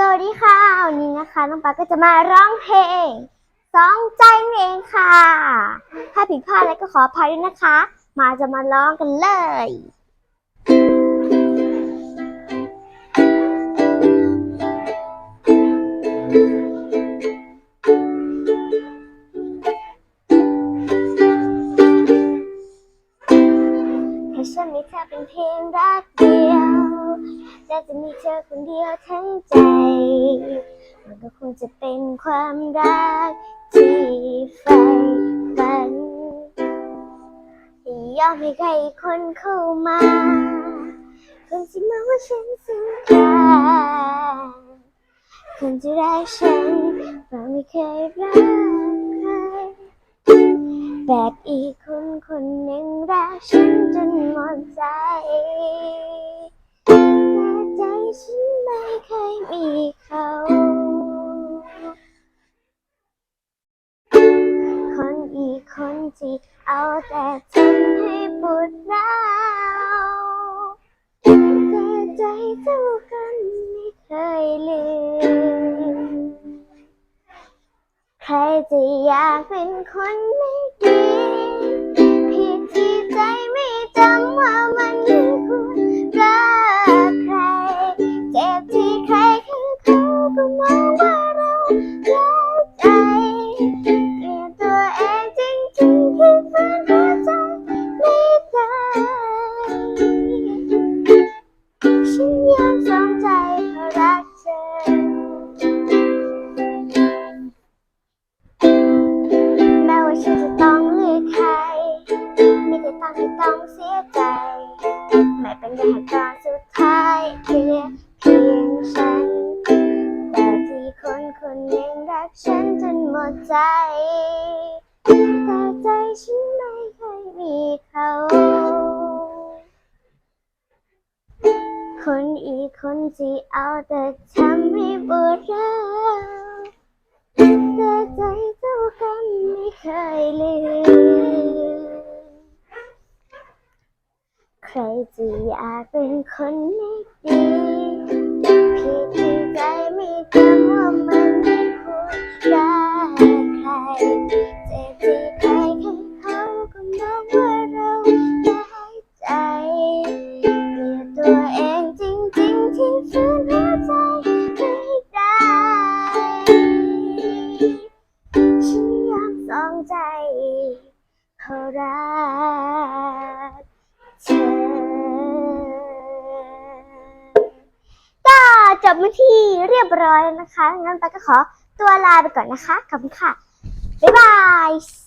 สวัสดีค่ะ วันนี้นะคะน้องปาก็จะมาร้องเพลงสองใจนเองค่ะ ถ้าผิดพลาดอะไรก็ขออภัยด้วยนะคะ มาจะมาร้องกันเลยแค่ฉันมีเธอเป็นเพียงรักเดียว และจะมีเธอคนเดียวทั้งใจ มันก็คงจะเป็นความรักที่ใฝ่ฝันยอมให้ใครคนเข้ามาคนที่มองว่าฉันสำคัญคนที่รักฉันเราไม่เคยรักใครแบบอีกคนคนหนึ่งรักฉันจนหมดใจ ฉันไม่เคยมีเขา คนอีกคนที่เอาแต่ทำให้ปวดร้าวแต่ใจเท่ากันไม่เคยลืม ใครจะอยากเป็นคนไม่ดี ก็มองว่าเรารักใจเกลียดตัวเองจริงๆที่ฝืนหัวใจไม่ได้ฉันยอมสองใจเพราะรักเธอแม้ว่าฉันจะต้องเลือกใครม่ได้ต้องให้ต้องเสียใจ ไม่เป็นไรหากตอนสุดท้ายเหลือเพียงฉัน คนคนหนึ่งรักฉันจนหมดใจ แต่ใจฉันไม่เคยมีเขา คนอีกคนที่เอาแต่ทำให้ปวดร้าวแต่ใจเท่ากันไม่เคยลืม ใครจะอยากเป็นคนไม่ดี สองใจเขารักเธอก็จบมาที่เรียบร้อยแล้วนะคะ งั้นไปก็ขอตัวลาไปก่อนนะคะขอบคุณค่ะ บ๊ายบาย